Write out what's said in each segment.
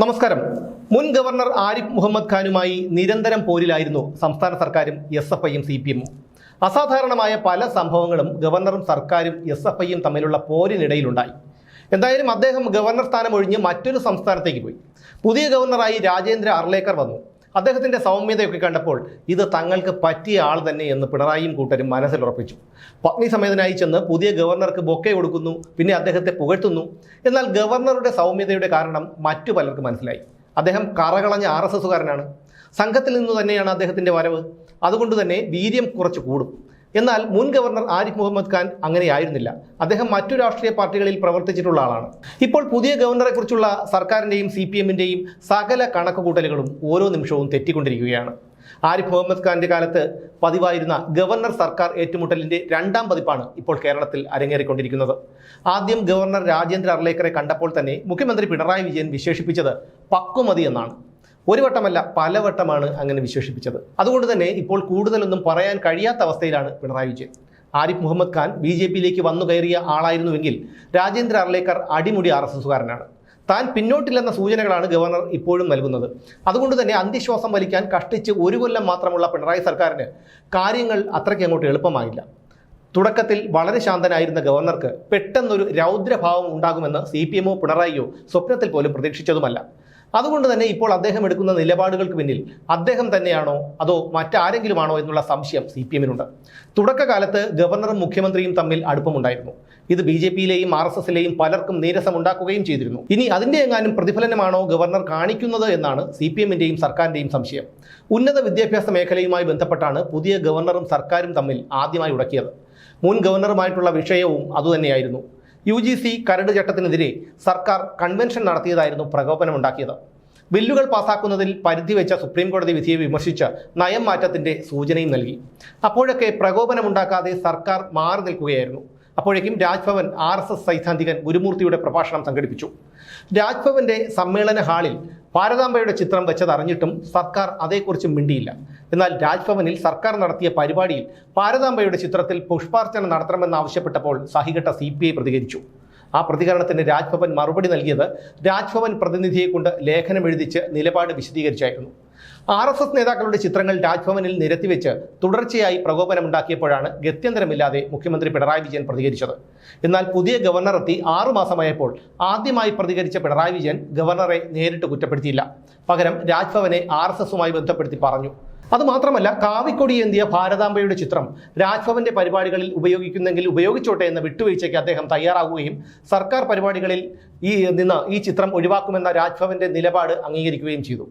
നമസ്കാരം. മുൻ ഗവർണർ ആരിഫ് മുഹമ്മദ് ഖാനുമായി നിരന്തരം പോരിലായിരുന്നു സംസ്ഥാന സർക്കാരും എസ് എഫ് ഐയും സി പി എമ്മും. അസാധാരണമായ പല സംഭവങ്ങളും ഗവർണറും സർക്കാരും എസ് എഫ് ഐയും തമ്മിലുള്ള പോരിനിടയിലുണ്ടായി. എന്തായാലും അദ്ദേഹം ഗവർണർ സ്ഥാനം ഒഴിഞ്ഞ് മറ്റൊരു സംസ്ഥാനത്തേക്ക് പോയി. പുതിയ ഗവർണറായി രാജേന്ദ്ര അർലേക്കർ വന്നു. അദ്ദേഹത്തിന്റെ സൗമ്യതയൊക്കെ കണ്ടപ്പോൾ ഇത് തങ്ങൾക്ക് പറ്റിയ ആൾ തന്നെ എന്ന് പിണറായിയും കൂട്ടരും മനസ്സിലുറപ്പിച്ചു പത്നി സമേതനായി ചെന്ന് പുതിയ ഗവർണർക്ക് ബൊക്കെ കൊടുക്കുന്നു പിന്നെ അദ്ദേഹത്തെ പുകഴ്ത്തുന്നു. എന്നാൽ ഗവർണറുടെ സൗമ്യതയുടെ കാരണം മറ്റു പലർക്കും മനസ്സിലായി. അദ്ദേഹം കറകളഞ്ഞ ആർ എസ് എസുകാരനാണ്. സംഘത്തിൽ നിന്ന് തന്നെയാണ് അദ്ദേഹത്തിന്റെ വരവ്. അതുകൊണ്ട് തന്നെ വീര്യം കുറച്ച് കൂടും. എന്നാൽ മുൻ ഗവർണർ ആരിഫ് മുഹമ്മദ് ഖാൻ അങ്ങനെയായിരുന്നില്ല. അദ്ദേഹം മറ്റു രാഷ്ട്രീയ പാർട്ടികളിൽ പ്രവർത്തിച്ചിട്ടുള്ള ആളാണ്. ഇപ്പോൾ പുതിയ ഗവർണറെക്കുറിച്ചുള്ള സർക്കാരിന്റെയും സി പി എമ്മിന്റെയും സകല കണക്കുകൂട്ടലുകളും ഓരോ നിമിഷവും തെറ്റിക്കൊണ്ടിരിക്കുകയാണ്. ആരിഫ് മുഹമ്മദ് ഖാന്റെ കാലത്ത് പതിവായിരുന്ന ഗവർണർ സർക്കാർ ഏറ്റുമുട്ടലിന്റെ രണ്ടാം പതിപ്പാണ് ഇപ്പോൾ കേരളത്തിൽ അരങ്ങേറിക്കൊണ്ടിരിക്കുന്നത്. ആദ്യം ഗവർണർ രാജേന്ദ്ര അർലേക്കറെ കണ്ടപ്പോൾ തന്നെ മുഖ്യമന്ത്രി പിണറായി വിജയൻ വിശേഷിപ്പിച്ചത് പക്വമതി എന്നാണ്. ഒരു വട്ടമല്ല പലവട്ടമാണ് അങ്ങനെ വിശേഷിപ്പിച്ചത്. അതുകൊണ്ട് തന്നെ ഇപ്പോൾ കൂടുതലൊന്നും പറയാൻ കഴിയാത്ത അവസ്ഥയിലാണ് പിണറായി വിജയൻ. ആരിഫ് മുഹമ്മദ് ഖാൻ ബി ജെ പിയിലേക്ക് വന്നു കയറിയ ആളായിരുന്നുവെങ്കിൽ രാജേന്ദ്ര അർലേക്കർ അടിമുടി ആർ എസ് എസുകാരനാണ് താൻ പിന്നോട്ടില്ലെന്ന സൂചനകളാണ് ഗവർണർ ഇപ്പോഴും നൽകുന്നത്. അതുകൊണ്ട് തന്നെ അന്ത്യശ്വാസം വലിക്കാൻ കഷ്ടിച്ച് ഒരു കൊല്ലം മാത്രമുള്ള പിണറായി സർക്കാരിന് കാര്യങ്ങൾ അത്രയ്ക്ക് അങ്ങോട്ട് എളുപ്പമായില്ല. തുടക്കത്തിൽ വളരെ ശാന്തനായിരുന്ന ഗവർണർക്ക് പെട്ടെന്നൊരു രൗദ്രഭാവം ഉണ്ടാകുമെന്ന് സി പി എമ്മോ പിണറായിയോ സ്വപ്നത്തിൽ പോലും പ്രതീക്ഷിച്ചതുമല്ല. അതുകൊണ്ട് തന്നെ ഇപ്പോൾ അദ്ദേഹം എടുക്കുന്ന നിലപാടുകൾക്ക് പിന്നിൽ അദ്ദേഹം തന്നെയാണോ അതോ മറ്റാരെങ്കിലുമാണോ എന്നുള്ള സംശയം സി പി എമ്മിനുണ്ട് തുടക്കകാലത്ത് ഗവർണറും മുഖ്യമന്ത്രിയും തമ്മിൽ അടുപ്പമുണ്ടായിരുന്നു. ഇത് ബി ജെ പിയിലെയും ആർ എസ് എസിലെയും പലർക്കും നീരസമുണ്ടാക്കുകയും ചെയ്തിരുന്നു. ഇനി അതിന്റെ എങ്ങാനും പ്രതിഫലനമാണോ ഗവർണർ കാണിക്കുന്നത് എന്നാണ് സി പി എമ്മിന്റെയും സർക്കാരിന്റെയും സംശയം. ഉന്നത വിദ്യാഭ്യാസ മേഖലയുമായി ബന്ധപ്പെട്ടാണ് പുതിയ ഗവർണറും സർക്കാരും തമ്മിൽ ആദ്യമായി ഉടക്കിയത്. മുൻ ഗവർണറുമായിട്ടുള്ള വിഷയവും അതുതന്നെയായിരുന്നു. യു ജി സി കരട് ചട്ടത്തിനെതിരെ സർക്കാർ കൺവെൻഷൻ നടത്തിയതായിരുന്നു പ്രകോപനമുണ്ടാക്കിയത്. ബില്ലുകൾ പാസാക്കുന്നതിൽ പരിധി വെച്ച സുപ്രീംകോടതി വിധിയെ വിമർശിച്ച് നയം മാറ്റത്തിന്റെ സൂചനയും നൽകി. അപ്പോഴൊക്കെ പ്രകോപനമുണ്ടാക്കാതെ സർക്കാർ മാറി നിൽക്കുകയായിരുന്നു അപ്പോഴേക്കും രാജ്ഭവൻ ആർ എസ് എസ് സൈദ്ധാന്തികൻ ഗുരുമൂർത്തിയുടെ പ്രഭാഷണം സംഘടിപ്പിച്ചു. രാജ്ഭവന്റെ സമ്മേളന ഹാളിൽ ഭാരതാംബയുടെ ചിത്രം വെച്ചതറിഞ്ഞിട്ടും സർക്കാർ അതേക്കുറിച്ച് മിണ്ടിയില്ല. എന്നാൽ രാജ്ഭവനിൽ സർക്കാർ നടത്തിയ പരിപാടിയിൽ ഭാരതാംബയുടെ ചിത്രത്തിൽ പുഷ്പാർച്ചന നടത്തണമെന്നാവശ്യപ്പെട്ടപ്പോൾ സഹികെട്ട സി പി ഐ പ്രതികരിച്ചു. ആ പ്രതികരണത്തിന് രാജ്ഭവൻ മറുപടി നൽകിയത് രാജ്ഭവൻ പ്രതിനിധിയെ കൊണ്ട് ലേഖനം എഴുതിച്ച് നിലപാട് വിശദീകരിച്ചായിരുന്നു. ആർ എസ് എസ് നേതാക്കളുടെ ചിത്രങ്ങൾ രാജ്ഭവനിൽ നിരത്തിവെച്ച് തുടർച്ചയായി പ്രകോപനമുണ്ടാക്കിയപ്പോഴാണ് ഗത്യന്തരമില്ലാതെ മുഖ്യമന്ത്രി പിണറായി വിജയൻ പ്രതികരിച്ചത്. എന്നാൽ പുതിയ ഗവർണർ എത്തി ആറുമാസമായപ്പോൾ ആദ്യമായി പ്രതികരിച്ച പിണറായി വിജയൻ ഗവർണറെ നേരിട്ട് കുറ്റപ്പെടുത്തിയില്ല. പകരം രാജ്ഭവനെ ആർ എസ് എസുമായി ബന്ധപ്പെടുത്തി പറഞ്ഞു. അതുമാത്രമല്ല കാവിക്കൊടി എന്തിയ ഭാരതാംബയുടെ ചിത്രം രാജ്ഭവന്റെ പരിപാടികളിൽ ഉപയോഗിക്കുന്നെങ്കിൽ ഉപയോഗിച്ചോട്ടെ എന്ന വിട്ടുവീഴ്ചയ്ക്ക് അദ്ദേഹം തയ്യാറാകുകയും സർക്കാർ പരിപാടികളിൽ ഈ നിന്ന് ഈ ചിത്രം ഒഴിവാക്കുമെന്ന രാജ്ഭവന്റെ നിലപാട് അംഗീകരിക്കുകയും ചെയ്തു.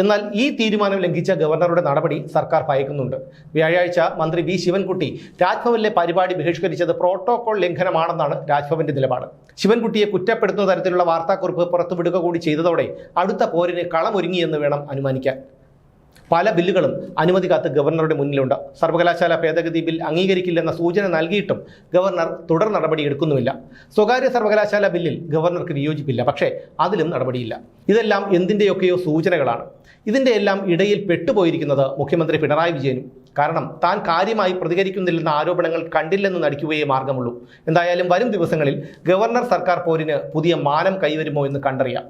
എന്നാൽ ഈ തീരുമാനം ലംഘിച്ച ഗവർണറുടെ നടപടി സർക്കാർ ഭയക്കുന്നുണ്ട്. വ്യാഴാഴ്ച മന്ത്രി വി ശിവൻകുട്ടി രാജ്ഭവനിലെ പരിപാടി ബഹിഷ്കരിച്ചത് പ്രോട്ടോകോൾ ലംഘനമാണെന്നാണ് രാജ്ഭവന്റെ നിലപാട്. ശിവൻകുട്ടിയെ കുറ്റപ്പെടുത്തുന്ന തരത്തിലുള്ള വാർത്താക്കുറിപ്പ് പുറത്തുവിടുക കൂടി ചെയ്തതോടെ അടുത്ത പോരിന് കളമൊരുങ്ങിയെന്ന് വേണം അനുമാനിക്കാൻ. പല ബില്ലുകളും അനുമതി കാത്ത് ഗവർണറുടെ മുന്നിലുണ്ട്. സർവകലാശാല ഭേദഗതി ബിൽ അംഗീകരിക്കില്ലെന്ന സൂചന നൽകിയിട്ടും ഗവർണർ തുടർ നടപടി എടുക്കുന്നുമില്ല. സ്വകാര്യ സർവകലാശാല ബില്ലിൽ ഗവർണർക്ക് വിയോജിപ്പില്ല. പക്ഷേ അതിലും നടപടിയില്ല. ഇതെല്ലാം എന്തിന്റെയൊക്കെയോ സൂചനകളാണ്. ഇതിന്റെ എല്ലാം ഇടയിൽ പെട്ടുപോയിരിക്കുന്നത് മുഖ്യമന്ത്രി പിണറായി വിജയനും. കാരണം താൻ കാര്യമായി പ്രതികരിക്കുന്നില്ലെന്ന ആരോപണങ്ങൾ കണ്ടില്ലെന്ന് നടിക്കുകയേ മാർഗമുള്ളൂ. എന്തായാലും വരും ദിവസങ്ങളിൽ ഗവർണർ സർക്കാർ പോരിന് പുതിയ മാനം കൈവരുമോ എന്ന് കണ്ടറിയാം.